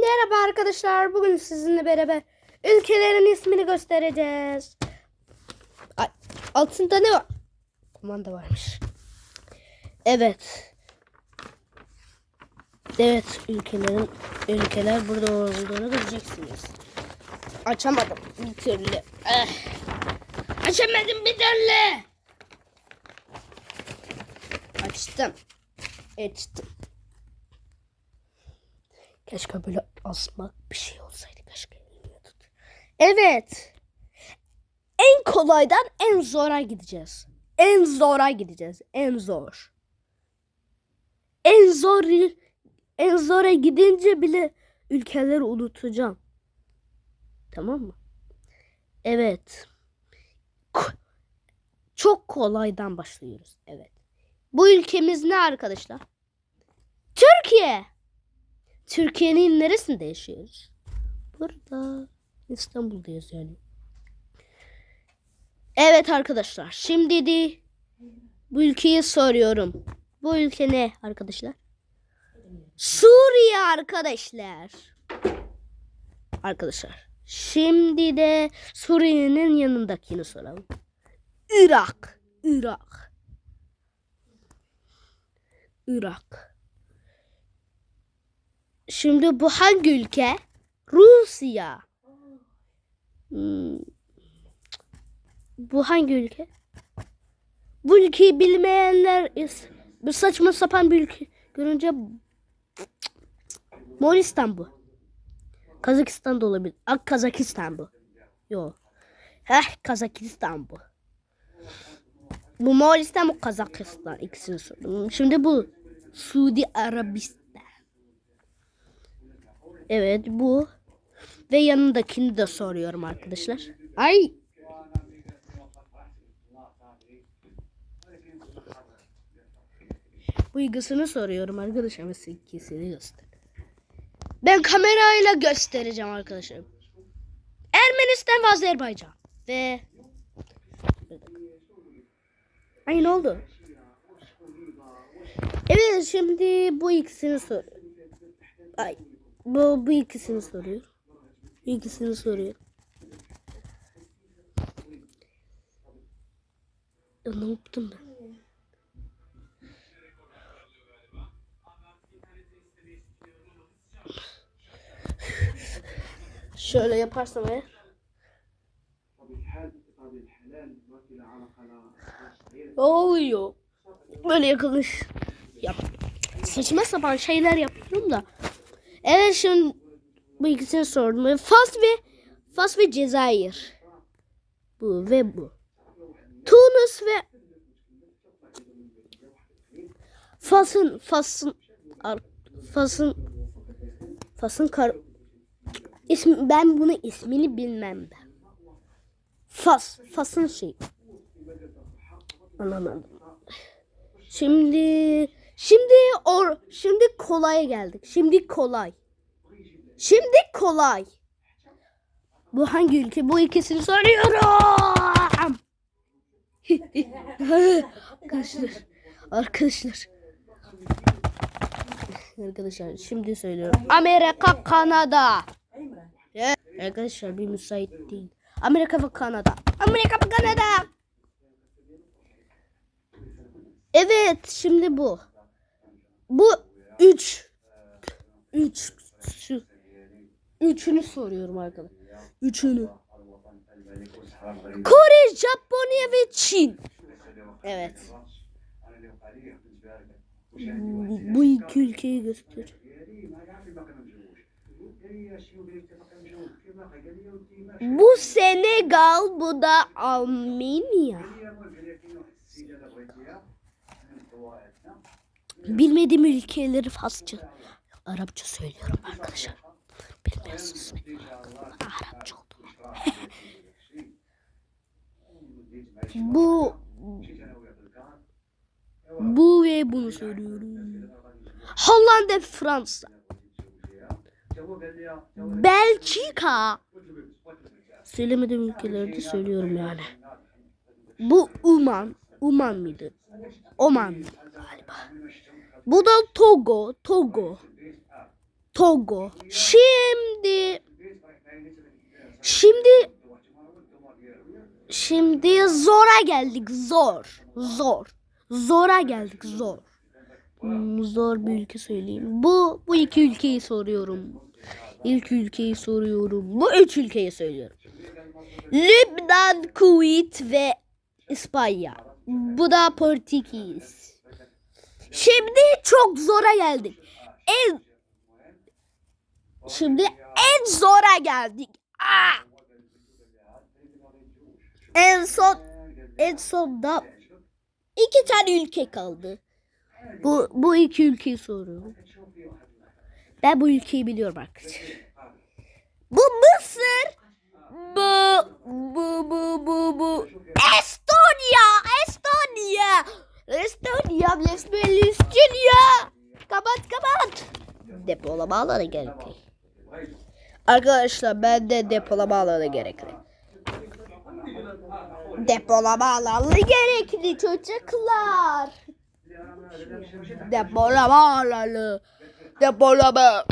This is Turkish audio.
Merhaba arkadaşlar. Bugün sizinle beraber ülkelerin ismini göstereceğiz. Ay, altında ne var? Kumanda varmış. Evet. Evet, ülkelerin ülkeler burada olduğunu göreceksiniz. Açamadım bir türlü. Eh. Açamadım bir türlü. Açtım. Açtım. Keşke böyle asmak bir şey olsaydı. Keşke tut. Evet. En kolaydan en zora gideceğiz. En zora gideceğiz. En zor. En zor en zora gidince bile ülkeleri unutacağım. Tamam mı? Evet. Çok kolaydan başlıyoruz. Evet. Bu ülkemiz ne arkadaşlar? Türkiye. Türkiye'nin neresinde yaşıyoruz? Burada. İstanbul'dayız yani. Evet arkadaşlar. Şimdi de bu ülkeyi soruyorum. Bu ülke ne arkadaşlar? Suriye arkadaşlar. Arkadaşlar. Şimdi de Suriye'nin yanındakini soralım. Irak. Irak. Irak. Şimdi bu hangi ülke? Rusya. Hmm. Bu hangi ülke? Bu ülkeyi bilmeyenler bu saçma sapan bir ülke görünce Moğolistan bu. Kazakistan da olabilir. Ak Kazakistan bu. Yok. Heh Kazakistan bu. Bu Moğolistan bu Kazakistan ikisini sordum. Şimdi bu Suudi Arabistan. Evet bu. Ve yanındakini de soruyorum arkadaşlar. Ay. Bu ilgisini soruyorum arkadaşlar. Ve ikisini göster. Ben kamerayla göstereceğim arkadaşlar. Ermenistan ve Azerbaycan. Ve... Ay ne oldu? Evet şimdi bu ikisini sor. Ay bu, bu ikisini soruyor. Bu ikisini soruyor. Ya ne yaptım ben? Şöyle yaparsam eğer. Ne oluyor? Böyle yakılış. Yap. Saçma sapan şeyler yapıyorum da. Evet şimdi bu ikisini sordum. Fas ve Fas ve Cezayir. Bu ve bu. Tunus ve Fas'ın Fas'ın Fas'ın Fas'ın kar İsmi, ben bunu ismini bilmem ben. Fas. Fas'ın şey. Anlamadım. Şimdi şimdi or şimdi kolaya geldik. Şimdi kolay. Şimdi kolay. Bu hangi ülke? Bu ikisini soruyorum. arkadaşlar. Arkadaşlar. Arkadaşlar şimdi söylüyorum. Amerika, Kanada. Arkadaşlar bir müsait değil. Amerika ve Kanada. Amerika ve Kanada. Evet şimdi bu. Bu üç. Üç. Üçünü soruyorum arkadaşlar. Üçünü. Kore, Japonya ve Çin. Evet. Bu, bu iki ülkeyi göster. Bu Senegal, bu da Armenya. Bilmediğim ülkeleri Farsça, Arapça söylüyorum arkadaşlar. Bilmiyorsunuz. Arapça oldu. bu bu ve bunu söylüyorum. Hollanda Fransa. Belçika. Söylemediğim ülkelerde söylüyorum yani. Bu Uman. Uman mıydı? Oman galiba. Bu da Togo. Togo. Togo. Şimdi şimdi şimdi zora geldik zor zor zora geldik zor Hmm, zor bir ülke söyleyeyim bu bu iki ülkeyi soruyorum İlk ülkeyi soruyorum bu üç ülkeyi söylüyorum Lübnan Kuveyt ve İspanya bu da Portekiz şimdi çok zora geldik en Şimdi en zora geldik. Ah! En son en sonda iki tane ülke kaldı. Bu bu iki ülkeyi soruyorum. Ben bu ülkeyi biliyorum arkadaşlar. Bu Mısır. Bu bu bu bu bu Estonya. Estonya, Estonya. Kapat kapat. Depolama alanı gerekli. Arkadaşlar ben de depolama alanı gerekli. Depolama alanı gerekli çocuklar. Depolama alanı. Depolama.